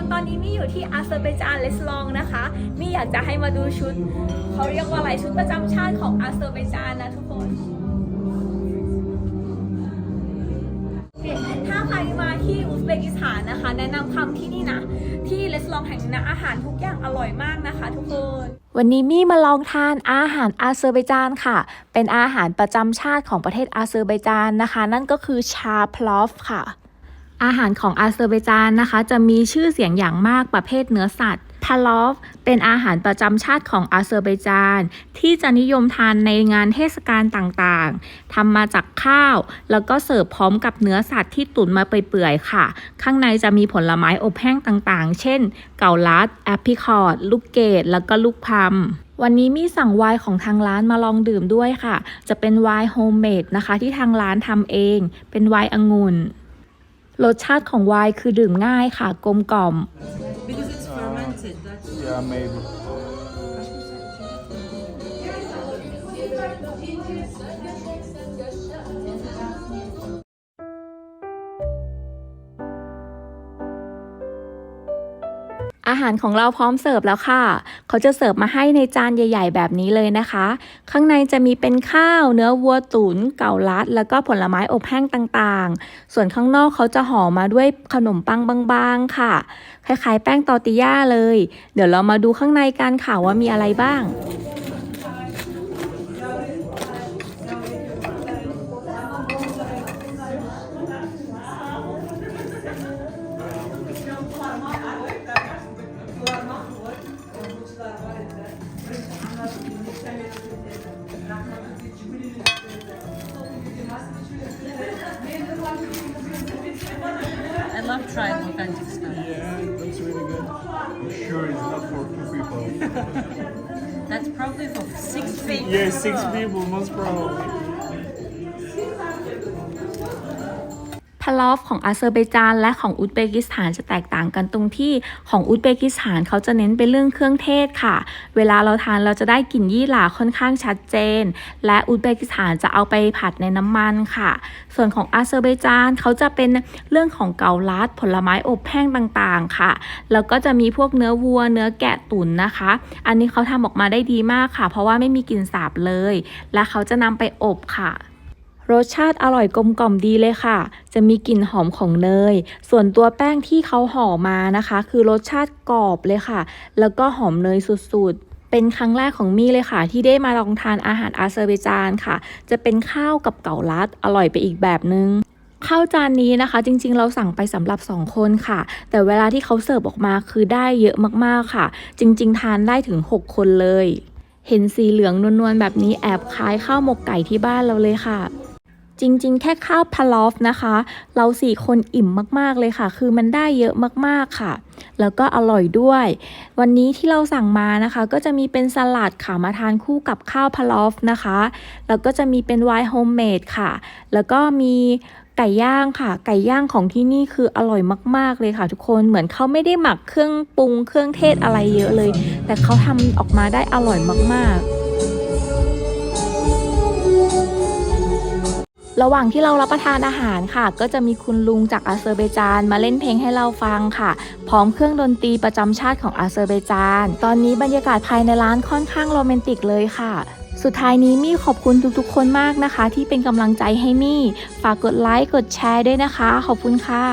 นตอนนี้มี่อยู่ที่อาเซอร์ไบจานเลสลองนะคะมี่อยากจะให้มาดูชุด เขาเรียกว่าอะไรชุดประจำชาติของอาเซอร์ไบจานนะทุกคน ถ้าใครมาที่อุซเบกิสถานนะคะ แนะนำคำที่นี่นะ ที่เลสลองแห่งนี้นะอาหารทุกอย่างอร่อยมากนะคะ ทุกคนวันนี้มี่มาลองทานอาหารอาเซอร์ไบจานค่ะ เป็นอาหารประจำชาติของประเทศอาเซอร์ไบจานนะคะ นั่นก็คือชาพลอฟค่ะ อาหารของอาเซอร์ไบจานนะคะ จะมีชื่อเสียงอย่างมากประเภทเนื้อสัตว์พาลอฟเป็นอาหารประจำชาติของอาเซอร์ไบจาน ที่จะนิยมทานในงานเทศกาลต่างๆทำมาจากข้าว แล้วก็เสิร์ฟพร้อมกับเนื้อสัตว์ที่ตุ๋นมาเปื่อยๆค่ะ ข้างในจะมีผลไม้อบแห้งต่างๆ เช่น เกาลัด แอปริคอตลูกเกดแล้วก็ลูกพลัมวันนี้มีสั่งไวน์ของทางร้านมาลองดื่มด้วยค่ะ จะเป็นไวน์โฮมเมดนะคะ ที่ทางร้านทำเอง เป็นไวน์องุ่น รสชาติของไวน์คือดื่มง่ายค่ะกลมกล่อม Because it's fermented, that's Yeah, maybe. อาหารของเราพร้อมเสิร์ฟแล้วค่ะ เขาจะเสิร์ฟมาให้ในจานใหญ่ ๆ แบบนี้เลยนะคะ ข้างในจะมีเป็นข้าว เนื้อวัวตุน๋นเก่าลัด แล้วก็ผลไม้อบแห้งต่างๆ ส่วนข้างนอกเขาจะห่อมาด้วยขนมปังบางๆ ค่ะ คล้ายๆ แป้งตอร์ติย่าเลย เดี๋ยวเรามาดูข้างในกันค่ะว่ามีอะไรบ้าง I love trying authentic stuff. Yeah, it looks really good. You sure it's not for two people? That's probably for six people. yeah, six people, most probably. ลอฟของอาเซอร์ไบจานและของอุซเบกิสถานจะแตกต่างกันตรงที่ของอุซเบกิสถานเขาจะเน้นเป็นเรื่องเครื่องเทศค่ะ เวลาเราทานเราจะได้กลิ่นยี่หร่าค่อนข้างชัดเจน และอุซเบกิสถานจะเอาไปผัดในน้ำมันค่ะ ส่วนของอาเซอร์ไบจานเขาจะเป็นเรื่องของเกาลัดผลไม้อบแห้งต่างๆค่ะ แล้วก็จะมีพวกเนื้อวัว เนื้อแกะตุ๋นนะคะ อันนี้เขาทำออกมาได้ดีมากค่ะ เพราะว่าไม่มีกลิ่นสาบเลย และเขาจะนำไปอบค่ะ รสชาติอร่อยกลมกล่อมดีเลยค่ะ จะมีกลิ่นหอมของเนย ส่วนตัวแป้งที่เขาห่อมานะคะ คือรสชาติกรอบเลยค่ะ แล้วก็หอมเนยสุดๆ เป็นครั้งแรกของมี่เลยค่ะ ที่ได้มาลองทานอาหารอาเซอร์ไบจานค่ะ จะเป็นข้าวกับเก่าลัดอร่อยไปอีกแบบนึงข้าวจานนี้นะคะ จริงๆ เราสั่งไปสำหรับ 2 คนค่ะ แต่เวลาที่เขาเสิร์ฟออกมาคือได้เยอะมากๆค่ะ จริง ๆ ทานได้ถึง 6 คนเลย เห็นสีเหลืองนวลๆแบบนี้แอบคล้ายข้าวหมกไก่ที่บ้านเราเลยค่ะ จริงๆ แค่ข้าวพาลอฟนะคะ เราสี่คนอิ่มมากๆเลยค่ะ คือมันได้เยอะมากๆค่ะ แล้วก็อร่อยด้วย วันนี้ที่เราสั่งมานะคะ ก็จะมีเป็นสลัดค่ะมาทานคู่กับข้าวพาลอฟนะคะ แล้วก็จะมีเป็นไวน์โฮมเมดค่ะ แล้วก็มีไก่ย่างค่ะ ไก่ย่างของที่นี่คืออร่อยมาก ๆ เลยค่ะ ทุกคน เหมือนเขาไม่ได้หมักเครื่องปรุงเครื่องเทศอะไรเยอะเลย แต่เขาทำออกมาได้อร่อยมาก ๆ ระหว่างที่เรารับประทานอาหารค่ะ ก็จะมีคุณลุงจากอาเซอร์เบจานมาเล่นเพลงให้เราฟังค่ะ พร้อมเครื่องดนตรีประจำชาติของอาเซอร์เบจาน ตอนนี้บรรยากาศภายในร้านค่อนข้างโรแมนติกเลยค่ะสุดท้ายนี้มี่ขอบคุณทุกๆ คนมากนะคะ ที่เป็นกำลังใจให้มี่ ฝากกดไลค์ กดแชร์ด้วยนะคะ ขอบคุณค่ะ